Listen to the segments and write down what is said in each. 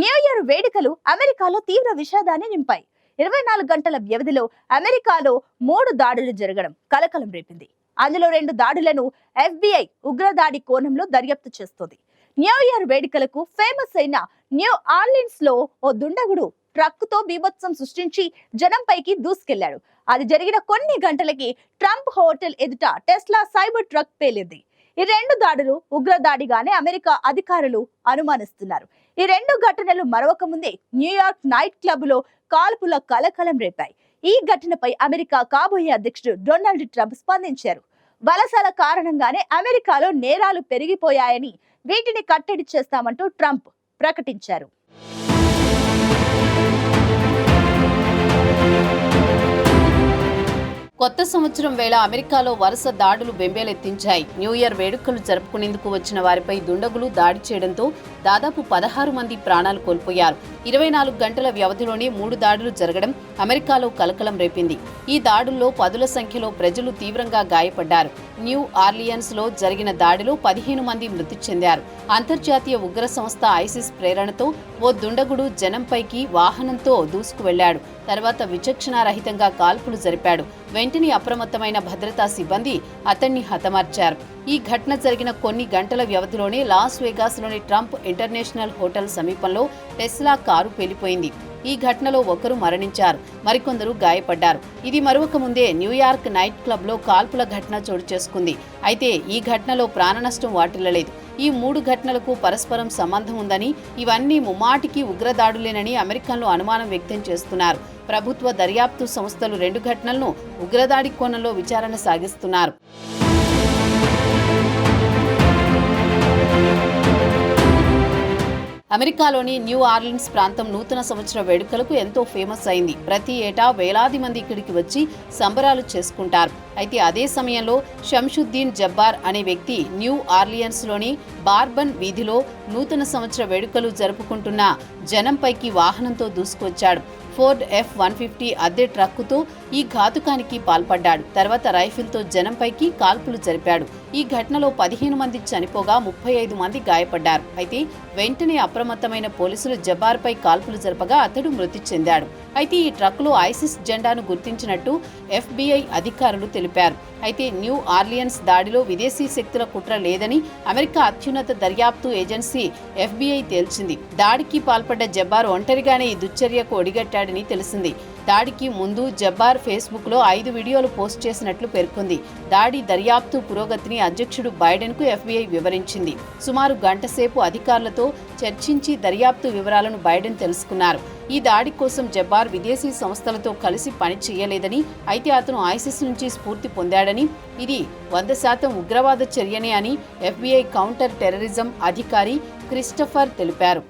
New year వేడుకలు అమెరికాలో తీవ్ర విషాదాన్ని నింపాయి. ఇరవై నాలుగు గంటల వ్యవధిలో అమెరికాలో మూడు దాడులు జరగడం కలకలం రేపింది. అందులో రెండు దాడులను ఎఫ్బిఐ ఉగ్రదాడి కోణంలో దర్యాప్తు చేస్తోంది. న్యూ ఇయర్ వేడుకలకు ఫేమస్ అయిన న్యూ ఆర్లిన్స్లో ఓ దుండగుడు ట్రక్కుతో బీభత్సం సృష్టించి జనంపైకి దూసుకెళ్ళాడు. అది జరిగిన కొన్ని గంటలకి ట్రంప్ హోటల్ ఎదుట టెస్లా సైబర్ ట్రక్ పేలింది. ఈ రెండు దాడులు ఉగ్రదాడిగానే అమెరికా అధికారులు అనుమానిస్తున్నారు. ఈ రెండు ఘటనలు మరొక ముందే న్యూయార్క్ నైట్ క్లబ్లో కాల్పుల కలకలం రేపాయి. ఈ ఘటనపై అమెరికా కాబోయే అధ్యక్షుడు డొనాల్డ్ ట్రంప్ స్పందించారు. వలసల కారణంగానే అమెరికాలో నేరాలు పెరిగిపోయాయని వీటిని కట్టడి చేస్తామంటూ ట్రంప్ ప్రకటించారు. కొత్త సంవత్సరం వేళ అమెరికాలో వరుస దాడులు బెంబేలెత్తించాయి. న్యూ ఇయర్ వేడుకలు జరుపుకునేందుకు వచ్చిన వారిపై దుండగులు దాడి చేయడంతో దాదాపు పదహారు మంది ప్రాణాలు కోల్పోయారు. ఇరవై నాలుగు గంటల వ్యవధిలోనే మూడు దాడులు జరగడం అమెరికాలో కలకలం రేపింది. ఈ దాడుల్లో పదుల సంఖ్యలో ప్రజలు తీవ్రంగా గాయపడ్డారు. న్యూ ఆర్లియన్స్లో జరిగిన దాడిలో పదిహేను మంది మృతి చెందారు. అంతర్జాతీయ ఉగ్ర సంస్థ ఐసిస్ ప్రేరణతో ఓ దుండగుడు జనంపైకి వాహనంతో దూసుకు వెళ్ళాడు తర్వాత విచక్షణారహితంగా కాల్పులు జరిపాడు. వెంటనే అప్రమత్తమైన భద్రతా సిబ్బంది అతన్ని హతమార్చారు. ఈ ఘటన జరిగిన కొన్ని గంటల వ్యవధిలోనే లాస్ వేగాస్లోని ట్రంప్ ఇంటర్నేషనల్ హోటల్ సమీపంలో టెస్లా కారు పేలిపోయింది. ఈ ఘటనలో ఒకరు మరణించారు మరికొందరు గాయపడ్డారు. ఇది మరొక ముందే న్యూయార్క్ నైట్ క్లబ్లో కాల్పుల ఘటన చోటు చేసుకుంది. అయితే ఈ ఘటనలో ప్రాణనష్టం వాటిల్లలేదు. ఈ మూడు ఘటనలకు పరస్పరం సంబంధం ఉందని ఇవన్నీ ముమ్మాటికి ఉగ్రదాడులేనని అమెరికన్లు అనుమానం వ్యక్తం చేస్తున్నారు. ప్రభుత్వ దర్యాప్తు సంస్థలు రెండు ఘటనలను ఉగ్రదాడి కోణంలో విచారణ సాగిస్తున్నారు. అమెరికాలోని న్యూ ఆర్లిన్స్ ప్రాంతం నూతన సంవత్సర వేడుకలకు ఎంతో ఫేమస్ అయింది. ప్రతి ఏటా వేలాది మంది ఇక్కడికి వచ్చి సంబరాలు చేసుకుంటారు. అయితే అదే సమయంలో షంషుద్దీన్ జబ్బార్ అనే వ్యక్తి న్యూ ఆర్లియన్స్లోని బార్బన్ వీధిలో నూతన సంవత్సర వేడుకలు జరుపుకుంటున్న జనంపైకి వాహనంతో దూసుకొచ్చాడు. ఫోర్డ్ ఎఫ్ వన్ ఫిఫ్టీ అద్దె ట్రక్కుతో ఈ ఘాతుకానికి పాల్పడ్డాడు. తర్వాత రైఫిల్తో జనంపైకి కాల్పులు జరిపాడు. ఈ ఘటనలో పదిహేను మంది చనిపోగా ముప్పై ఐదు మంది గాయపడ్డారు. అయితే వెంటనే అప్రమత్తమైన పోలీసులు జబ్బార్పై కాల్పులు జరపగా అతడు మృతి చెందాడు. అయితే ఈ ట్రక్కులో ఐసిస్ జెండాను గుర్తించినట్టు ఎఫ్బిఐ అధికారులు తెలిపారు. అయితే న్యూ ఆర్లియన్స్ దాడిలో విదేశీ శక్తుల కుట్ర లేదని అమెరికా అత్యున్నత దర్యాప్తు ఏజెన్సీ ఎఫ్బిఐ తేల్చింది దాడికి పాల్పడ్డ జబ్బార్ ఒంటరిగానే ఈ దుశ్చర్యకు ఒడిగట్టాడని తెలిసింది. దాడికి ముందు జబ్బార్ ఫేస్బుక్లో ఐదు వీడియోలు పోస్ట్ చేసినట్లు పేర్కొంది. దాడి దర్యాప్తు పురోగతిని అధ్యక్షుడు బైడెన్కు ఎఫ్బీఐ వివరించింది. సుమారు గంటసేపు అధికారులతో చర్చించి దర్యాప్తు వివరాలను బైడెన్ తెలుసుకున్నారు. ఈ దాడి కోసం జబ్బార్ విదేశీ సంస్థలతో కలిసి పని చేయలేదని అయితే అతను ఐసిస్ నుంచి స్ఫూర్తి పొందాడని ఇది వంద శాతం ఉగ్రవాద చర్యనే అని ఎఫ్బీఐ కౌంటర్ టెర్రరిజం అధికారి క్రిస్టఫర్ తెలిపారు.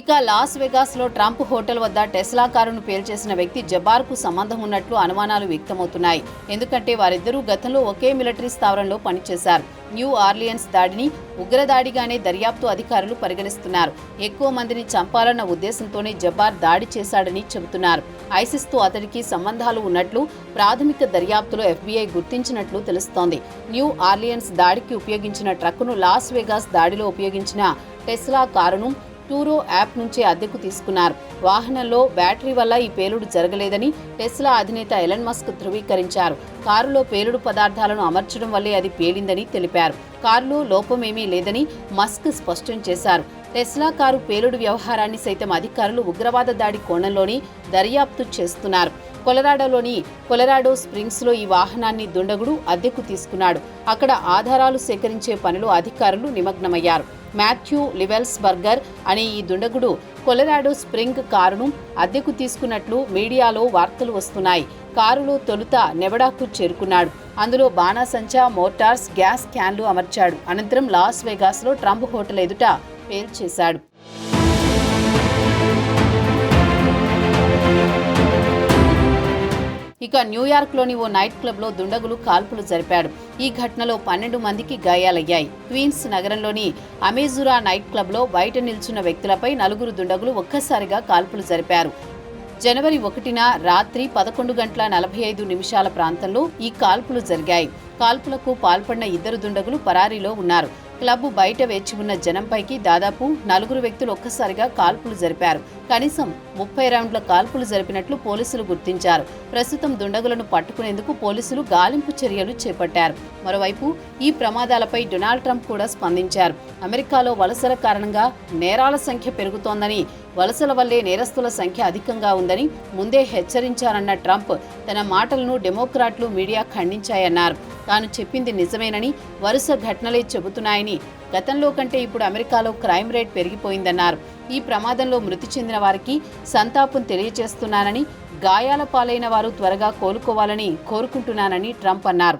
ఇక లాస్ వెగాస్లో ట్రంప్ హోటల్ వద్ద టెస్లా కారును పేల్చేసిన వ్యక్తి జబార్కు సంబంధం ఉన్నట్లు అనుమానాలు వ్యక్తమవుతున్నాయి. ఎందుకంటే వారిద్దరూ గతంలో ఒకే మిలిటరీ స్థావరంలో పనిచేశారు. న్యూ ఆర్లియన్స్ దాడిని ఉగ్రదాడిగానే దర్యాప్తు అధికారులు పరిగణిస్తున్నారు. ఎక్కువ మందిని చంపాలన్న ఉద్దేశంతోనే జబార్ దాడి చేశాడని చెబుతున్నారు. ఐసిస్తో అతడికి సంబంధాలు ఉన్నట్లు ప్రాథమిక దర్యాప్తులో ఎఫ్బీఐ గుర్తించినట్లు తెలుస్తోంది. న్యూ ఆర్లియన్స్ దాడికి ఉపయోగించిన ట్రక్కును లాస్ వెగాస్ దాడిలో ఉపయోగించిన టెస్లా కారును టూరో యాప్ నుంచే అద్దెకు తీసుకున్నారు. వాహనంలో బ్యాటరీ వల్ల ఈ పేలుడు జరగలేదని టెస్లా అధినేత ఎలన్ మస్క్ ధృవీకరించారు. కారులో పేలుడు పదార్థాలను అమర్చడం వల్లే అది పేలిందని తెలిపారు. కారులో లోపమేమీ లేదని మస్క్ స్పష్టం చేశారు. టెస్లా కారు పేలుడు వ్యవహారాన్ని సైతం అధికారులు ఉగ్రవాద దాడి కోణంలోని దర్యాప్తు చేస్తున్నారు. కొలరాడోలోని కొలరాడో స్ప్రింగ్స్లో ఈ వాహనాన్ని దుండగుడు అద్దెకు తీసుకున్నాడు. అక్కడ ఆధారాలు సేకరించే పనిలో అధికారులు నిమగ్నమయ్యారు. మాథ్యూ లివెల్స్ బర్గర్ అనే ఈ దుండగుడు కొలరాడో స్ప్రింగ్ కారును అద్దెకు తీసుకున్నట్లు మీడియాలో వార్తలు వస్తున్నాయి. కారులో తొలుత నెవడాకు చేరుకున్నాడు. అందులో బాణాసంచా మోటార్స్ గ్యాస్ క్యాన్లు అమర్చాడు. అనంతరం లాస్ వేగాస్లో ట్రంప్ హోటల్ ఎదుట పేల్చేశాడు. ఇక న్యూయార్క్లోని ఓ నైట్ క్లబ్లో దుండగులు కాల్పులు జరిపాడు. ఈ ఘటనలో పన్నెండు మందికి గాయాలయ్యాయి. క్వీన్స్ నగరంలోని అమెజురా నైట్ క్లబ్లో బయట నిల్చున్న వ్యక్తులపై నలుగురు దుండగులు ఒక్కసారిగా కాల్పులు జరిపారు. జనవరి ఒకటిన రాత్రి పదకొండు గంటల నలభై ఐదు నిమిషాల ప్రాంతంలో ఈ కాల్పులు జరిగాయి. కాల్పులకు పాల్పడిన ఇద్దరు దుండగులు పరారీలో ఉన్నారు. క్లబ్ బయట వేచి ఉన్న జనంపైకి దాదాపు నలుగురు వ్యక్తులు ఒక్కసారిగా కాల్పులు జరిపారు. కనీసం ముప్పై రౌండ్ల కాల్పులు జరిపినట్లు పోలీసులు గుర్తించారు. ప్రస్తుతం దుండగులను పట్టుకునేందుకు పోలీసులు గాలింపు చర్యలు చేపట్టారు. మరోవైపు ఈ ప్రమాదాలపై డొనాల్డ్ ట్రంప్ కూడా స్పందించారు. అమెరికాలో వలసల కారణంగా నేరాల సంఖ్య పెరుగుతోందని వలసల వల్లే నేరస్తుల సంఖ్య అధికంగా ఉందని ముందే హెచ్చరించారన్న ట్రంప్ తన మాటలను డెమోక్రాట్లు మీడియా ఖండించాయన్నారు. తాను చెప్పింది నిజమేనని వరుస ఘటనలే చెబుతున్నాయని గతంలో కంటే ఇప్పుడు అమెరికాలో క్రైమ్ రేట్ పెరిగిపోయిందన్నారు. ఈ ప్రమాదంలో మృతి చెందిన వారికి సంతాపం తెలియజేస్తున్నానని గాయాల పాలైన వారు త్వరగా కోలుకోవాలని కోరుకుంటున్నానని ట్రంప్ అన్నారు.